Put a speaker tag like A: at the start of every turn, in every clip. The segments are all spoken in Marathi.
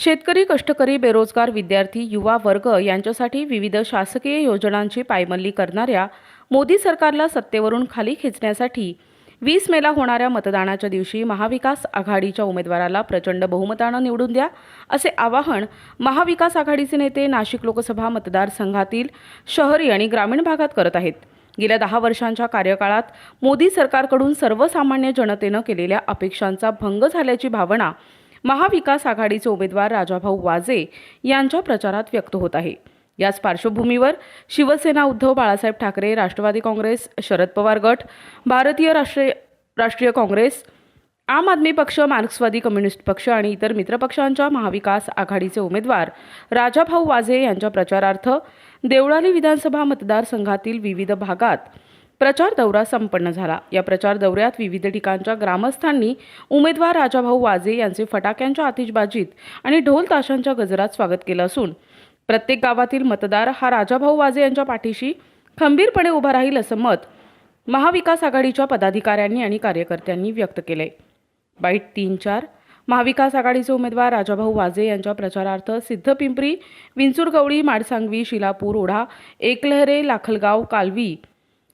A: शेतकरी कष्टकरी बेरोजगार विद्यार्थी युवा वर्ग यांच्यासाठी विविध शासकीय योजनांची पायमल्ली करणाऱ्या मोदी सरकारला सत्तेवरून खाली खेचण्यासाठी वीस मेला होणाऱ्या मतदानाच्या दिवशी महाविकास आघाडीच्या उमेदवाराला प्रचंड बहुमतानं निवडून द्या असे आवाहन महाविकास आघाडीचे नेते नाशिक लोकसभा मतदारसंघातील शहरी आणि ग्रामीण भागात करत आहेत. गेल्या दहा वर्षांच्या कार्यकाळात मोदी सरकारकडून सर्वसामान्य जनतेनं केलेल्या अपेक्षांचा भंग झाल्याची भावना महाविकास आघाडीचे उमेदवार राजाभाऊ वाजे यांच्या प्रचारात व्यक्त होत आहे. याच पार्श्वभूमीवर शिवसेना उद्धव बाळासाहेब ठाकरे राष्ट्रवादी काँग्रेस शरद पवार गट भारतीय राष्ट्रीय राष्ट्रीय काँग्रेस आम आदमी पक्ष मार्क्सवादी कम्युनिस्ट पक्ष आणि इतर मित्रपक्षांच्या महाविकास आघाडीचे उमेदवार राजाभाऊ वाजे यांच्या प्रचारार्थ देवळाली विधानसभा मतदारसंघातील विविध भागात प्रचार दौरा संपन्न झाला. या प्रचार दौऱ्यात विविध ठिकाणच्या ग्रामस्थांनी उमेदवार राजाभाऊ वाजे यांचे फटाक्यांच्या आतिषबाजीत आणि ढोल ताशांच्या गजरात स्वागत केलं असून प्रत्येक गावातील मतदार हा राजाभाऊ वाजे यांच्या पाठीशी खंबीरपणे उभा राहील असं मत महाविकास आघाडीच्या पदाधिकाऱ्यांनी आणि कार्यकर्त्यांनी व्यक्त केले बाईट तीन चार महाविकास आघाडीचे उमेदवार राजाभाऊ वाजे यांच्या प्रचारार्थ सिद्धपिंपरी विंचुरगवळी माडसांगवी शिलापूर ओढा एकलहरे लाखलगाव कालवी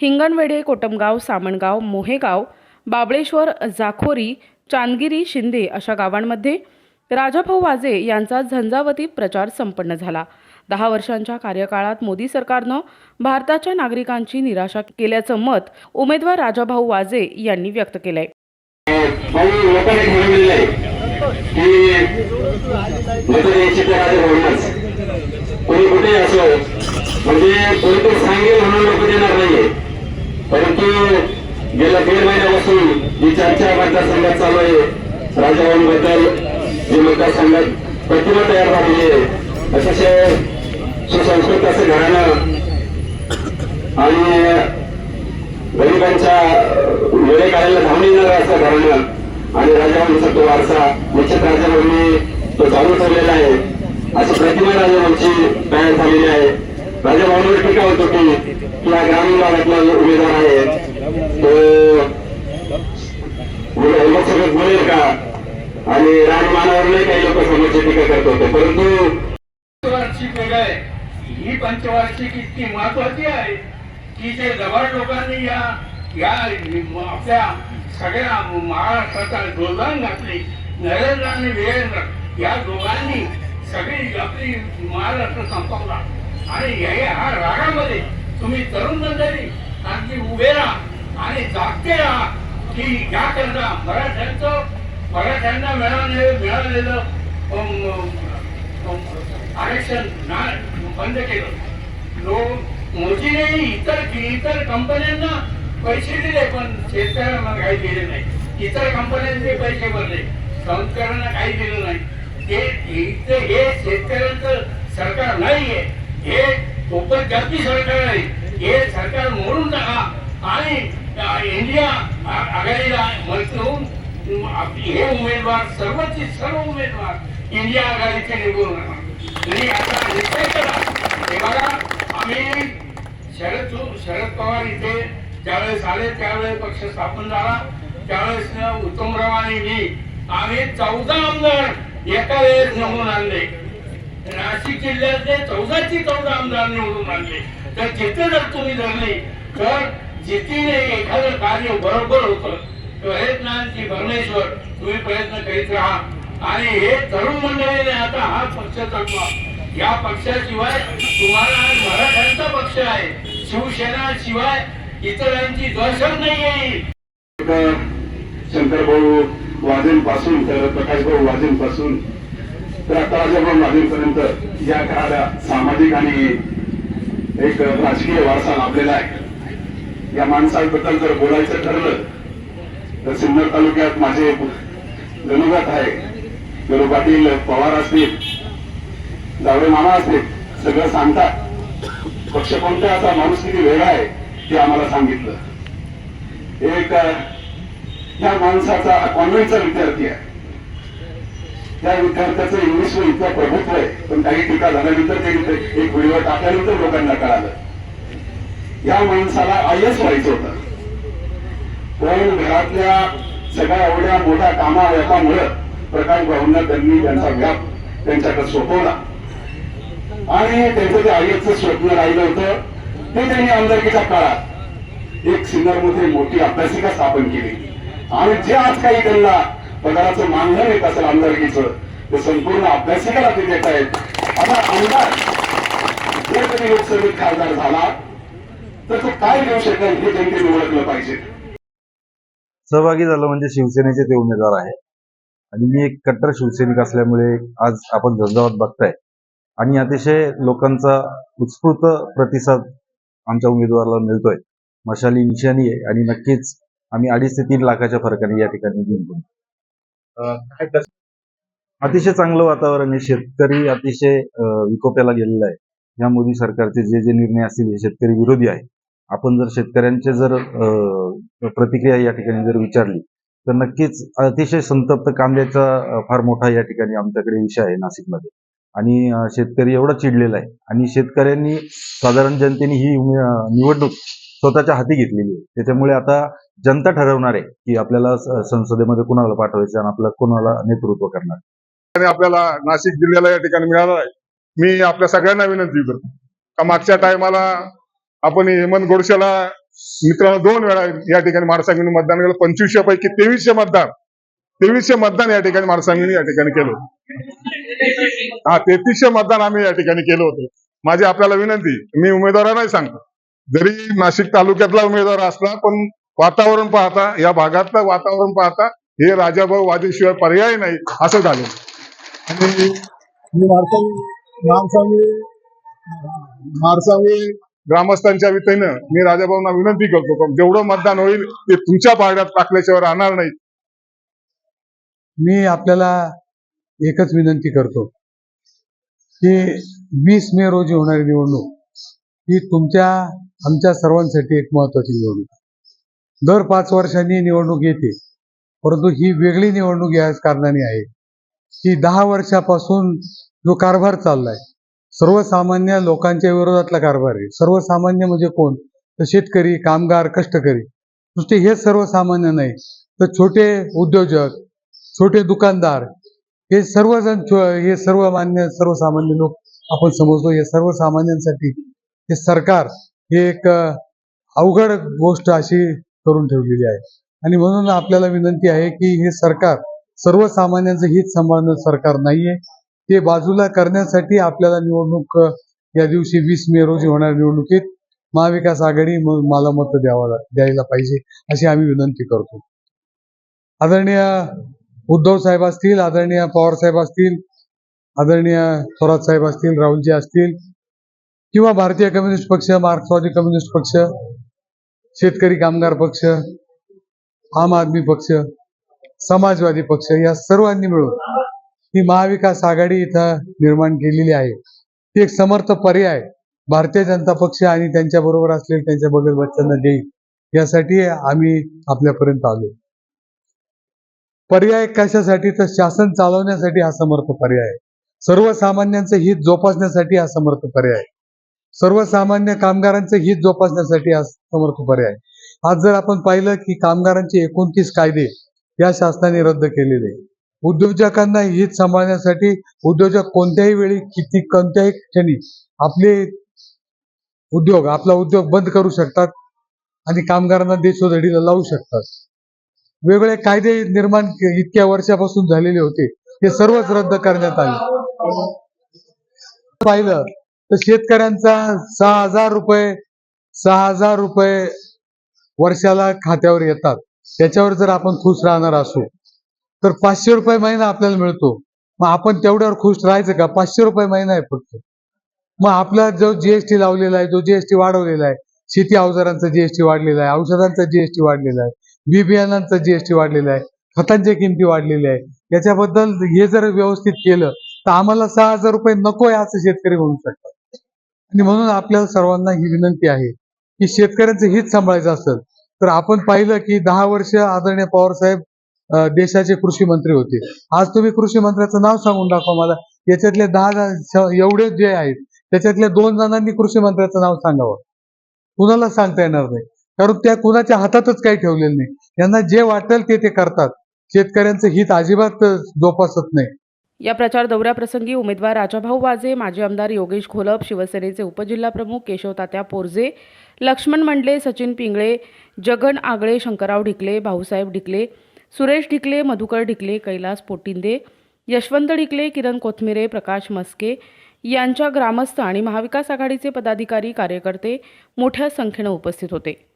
A: हिंगणवेढे कोटमगाव सामणगाव मोहेगाव बाबळेश्वर जाखोरी चांदगिरी शिंदे अशा गावांमध्ये राजाभाऊ वाजे यांचा झंझावती प्रचार संपन्न झाला. दहा वर्षांच्या कार्यकाळात मोदी सरकारनं भारताच्या नागरिकांची निराशा केल्याचं मत उमेदवार राजाभाऊ वाजे यांनी व्यक्त केलंय.
B: कोणी कुठे असो म्हणजे कोणीतरी सांगेल म्हणून लोक देणार नाहीये. परंतु गेल्या दीड महिन्यापासून जी चर्चा मतदारसंघात चालू आहे राजावांबद्दल जी मतदारसंघात प्रतिमा तयार झालेली आहे अतिशय सुसंस्कृत असं घराणं आणि गरिबांच्या वेळे काढायला धावून येणार असं घराणं आणि राजाभाऊंचा तो वारसा निश्चित राजाभाऊंनी तो चालू ठेवलेला आहे. अशी प्रतिमा राजाभाऊंची तयार झालेली आहे. राजाभाऊंवर टीका होत होती की हा ग्रामीण भागातला जो उमेदवार आहे तो म्हणजे लोकसभेत बोलेल का? आणि राजमानावरही काही लोक समोरची टीका करत होते. परंतु
C: पंचवार्षिक हो वेगळं आहे ही पंचवार्षिक इतकी महत्वाची आहे की जे जवळ लोकांनी या या आपल्या सगळ्या महाराष्ट्राचा डोलदान घातली. नरेंद्र आणि वीरेंद्र या दोघांनी सगळी आपली महाराष्ट्र संपवला. आणि या रागामध्ये तुम्ही तरुण मंडळी आणखी उभे राहा आणि जागते राहा. की याकरता मराठ्यांचं मराठ्यांना मिळाले मिळालेलं आरक्षण ना- बंद केलं. लोक मोदीने इतर इतर कंपन्यांना पैसे दिले पण शेतकऱ्यांना काही दिले नाही. इतर कंपन्यांचे पैसे भरले. शेतकऱ्यांना काही दिलं नाही. ते हे शेतकऱ्यांचं सरकार नाहीये. हे खूपच जास्ती सरकार आहे? हे सरकार मोडून टाका. आणि इंडिया आघाडीला म्हणून होऊन हे उमेदवार सर्वचे सर्व उमेदवार इंडिया आघाडीचे निवडून आणा. आता निश्चय करा. हे बघा आम्ही शरद शरद पवार इथे ज्यावेळेस आले त्यावेळेस पक्ष स्थापन झाला. त्यावेळेस उत्तमराव आणि मी आम्ही चौदा आमदार एका वेळेस नमून आणले. नाशिक जिल्ह्यातले चौदाची चौदा आमदार निवडून आणले. तर जिथे जर तुम्ही धरले तर जितीने एखादं कार्य बरोबर होतं. प्रयत्नांची भरणेश्वर तुम्ही प्रयत्न करीत राहा. आणि हे तरुण मंडळीने आता हा पक्ष चालवा. या पक्षाशिवाय तुम्हाला आज मराठ्यांचा पक्ष आहे. शिवसेना शिवाय इतरांची दहशत नाही येईल
B: शंकर भाऊ वाजेंपासून तर प्रकाश भाऊ वाजेंपासून तर आता राजाभाऊ वाजेंपर्यंत या काळाला सामाजिक आणि एक राजकीय वारसा लाभलेला आहे. या माणसाबद्दल जर बोलायचं ठरलं तर सिन्नर तालुक्यात माझे गणुगात आहे. गणू पाटील पवार असतील जावळे मामा असतील सगळं सांगतात. पक्ष कोणता असा माणूस किती वेगळा आहे ते आम्हाला सांगितलं. एक या माणसाचा कॉन्व्हेंटचा विद्यार्थी आहे. त्या विद्यार्थ्याचं इंग्लिशवर इतकं प्रभुत्व आहे पण काही टीका झाल्यानंतर ते एक व्हिडिओ टाकल्यानंतर लोकांना कळालं. या माणसाला आय एस व्हायचं होतं. पण घरातल्या सगळ्या एवढ्या मोठ्या कामा व्यापामुळं प्रकाश भाऊंना त्यांनी त्यांचा व्याप त्यांच्याकडे सोपवला. आणि त्यांचं जे आईचं स्वप्न राहिलं होतं ते त्यांनी आमदारकीच्या काळात एक सिन्नरमध्ये मोठी अभ्यासिका स्थापन केली. आणि जे आज काही त्यांना पगाराचं मानधन येत असेल आमदारकीचं ते संपूर्ण अभ्यासिकाला ते देत आहेत आता आमदार जर कधी लोकसभेत खासदार झाला तर तो काय देऊ शकेल हे जनतेने ओळखलं पाहिजे.
D: सहभागी झालं म्हणजे शिवसेनेचे ते उमेदवार आहे आणि मी एक कट्टर शिवसैनिक असल्यामुळे आज आपण झंझावत बघताय. आणि अतिशय लोकांचा उत्स्फूर्त प्रतिसाद आमच्या उमेदवाराला मिळतोय. मशाली निशाणी आहे. आणि नक्कीच आम्ही अडीच ते तीन लाखाच्या फरकाने या ठिकाणी जिंकून जिंकू अतिशय चांगलं वातावरण आहे. शेतकरी अतिशय विकोप्याला गेलेला आहे. या मोदी सरकारचे जे जे निर्णय असतील हे शेतकरी विरोधी आहे आपण जर शेतकऱ्यांचे जर प्रतिक्रिया या ठिकाणी जर विचारली तर नक्कीच अतिशय संतप्त कांद्याचा फार मोठा या ठिकाणी आमच्याकडे विषय आहे नाशिकमध्ये. आणि शेतकरी एवढा चिडलेला आहे. आणि शेतकऱ्यांनी साधारण जनतेने ही निवडणूक स्वतःच्या हाती घेतलेली आहे. त्याच्यामुळे आता जनता ठरवणार आहे की आपल्याला संसदेमध्ये कुणाला पाठवायचं आणि आपलं कुणाला नेतृत्व करणार.
E: आणि आपल्याला नाशिक जिल्ह्याला या ठिकाणी मिळाला आहे. मी आपल्या सगळ्यांना विनंती करतो. का मागच्या टायमाला आपण हेमंत गोडसेला मित्रांनो दोन वेळा या ठिकाणी मारसांगीने मतदान केलं. पंचवीसशे पैकी तेवीसशे मतदान तेवीसशे मतदान या ठिकाणी मारसांगीने या ठिकाणी केलं हा तेहतीसशे मतदान आम्ही या ठिकाणी केलं होतं. माझी आपल्याला विनंती मी उमेदवारांनाही सांगतो. जरी नाशिक तालुक्यातला उमेदवार असला पण वातावरण पाहता या भागातलं वातावरण पाहता हे राजाभाऊ वाजेशिवाय पर्याय नाही असं झालं. आणि मी मारसांगी ग्रामस्थांच्या वतीनं मी राजाभाऊंना विनंती करतो पण जेवढं मतदान होईल ते तुमच्या भागात टाकल्याशिवाय राहणार नाही.
F: मी आपल्याला एकच विनंती करतो की वीस मे रोजी होणारी निवडणूक ही तुमच्या आमच्या सर्वांसाठी एक महत्वाची निवडणूक आहे. दर पाच वर्षांनी निवडणूक येते परंतु ही वेगळी निवडणूक याच कारणाने आहे. की दहा वर्षापासून जो कारभार चाललाय सर्वसामान्य लोकांच्या विरोधातला कारभार आहे. सर्वसामान्य म्हणजे कोण? तर शेतकरी कामगार कष्टकरी. नुसते हेच सर्वसामान्य नाही तर छोटे उद्योजक छोटे दुकानदार हे सर्वजण हे सर्वमान्य सर्वसामान्य लोक आपण समजतो हे सर्वसामान्यांसाठी हे सरकार हे एक अवघड गोष्ट अशी करून ठेवलेली आहे. आणि म्हणून आपल्याला विनंती आहे की हे सरकार सर्वसामान्यांचं हित सांभाळणं सरकार नाहीये. ते बाजूला करण्यासाठी आपल्याला निवडणूक या दिवशी वीस मे रोजी होणार निवडणुकीत महाविकास आघाडी मला मत द्यावा द्यायला पाहिजे अशी आम्ही विनंती करतो. आदरणीय उद्धव साहेब असतील आदरणीय पवार साहेब असतील आदरणीय थोरात साहेब असतील राहुलजी असतील किंवा भारतीय कम्युनिस्ट पक्ष मार्क्सवादी कम्युनिस्ट पक्ष शेतकरी कामगार पक्ष आम आदमी पक्ष समाजवादी पक्ष या सर्वांनी मिळून ही महाविकास आघाडी इथं निर्माण केलेली आहे. ती एक समर्थ पर्याय. भारतीय जनता पक्ष आणि त्यांच्या बरोबर असलेले त्यांच्या बगल बच्चांना देईल. यासाठी आम्ही आपल्यापर्यंत आलो पर्याय कशासाठी? तर शासन चालवण्यासाठी हा समर्थ पर्याय आहे. सर्वसामान्यांचं हित जोपासण्यासाठी हा समर्थ पर्याय सर्वसामान्य कामगारांचं हित जोपासण्यासाठी आज समर्थ पर्याय. आहे. आज जर आपण पाहिलं की कामगारांचे एकोणतीस कायदे या शासनाने रद्द केलेले. उद्योजकांना हित सांभाळण्यासाठी उद्योजक कोणत्याही वेळी किती कोणत्याही क्षणी आपले उद्योग आपला उद्योग बंद करू शकतात आणि कामगारांना देशोधडीला लावू शकतात. वेगवेगळे कायदे निर्माण इतक्या वर्षापासून झालेले होते ते सर्वच रद्द करण्यात आले. पाहिलं तर शेतकऱ्यांचा सहा हजार रुपये सहा हजार रुपये वर्षाला खात्यावर येतात. त्याच्यावर जर आपण खुश राहणार असू तर पाचशे रुपये महिना आपल्याला मिळतो. मग आपण तेवढ्यावर खुश राहायचं का? पाचशे रुपये महिना आहे फक्त. मग आपला जो जीएसटी लावलेला आहे जो जीएसटी वाढवलेला आहे शेती अवजारांचा जीएसटी वाढलेला आहे औषधांचा जीएसटी वाढलेला आहे बी बियाणांचा जीएसटी वाढलेला आहे खतांच्या किमती वाढलेल्या आहे. याच्याबद्दल हे जर व्यवस्थित केलं तर आम्हाला सहा हजार रुपये नको आहे असं शेतकरी म्हणू शकतात. आणि म्हणून आपल्याला सर्वांना ही विनंती आहे की शेतकऱ्यांचं हित सांभाळायचं असेल तर आपण पाहिलं की दहा वर्ष आदरणीय पवार साहेब देशाचे कृषी मंत्री होते. आज तुम्ही कृषी मंत्र्याचं नाव सांगून दाखवा मला. याच्यातले दहा जण एवढे जे आहेत त्याच्यातल्या दोन जणांनी कृषी मंत्र्याचं नाव सांगावं. कुणाला सांगता येणार नाही. कारण त्या कुणाच्या हातातच काही ठेवलेलं नाही. यांना जे वाटेल ते ते करतात. शेतकऱ्यांचं हित अजिबात जोपासत नाही.
A: या प्रचार दौऱ्याप्रसंगी उमेदवार राजाभाऊ वाजे माजी आमदार योगेश घोलप शिवसेनेचे उपजिल्हाप्रमुख केशव तात्या पोरजे लक्ष्मण मंडले सचिन पिंगळे जगन आगळे शंकरराव ढिकले भाऊसाहेब ढिकले सुरेश ढिकले मधुकर ढिकले कैलास पोटिंदे यशवंत ढिकले किरण कोथमिरे प्रकाश मस्के यांच्या ग्रामस्थ आणि महाविकास आघाडीचे पदाधिकारी कार्यकर्ते मोठ्या संख्येनं उपस्थित होते.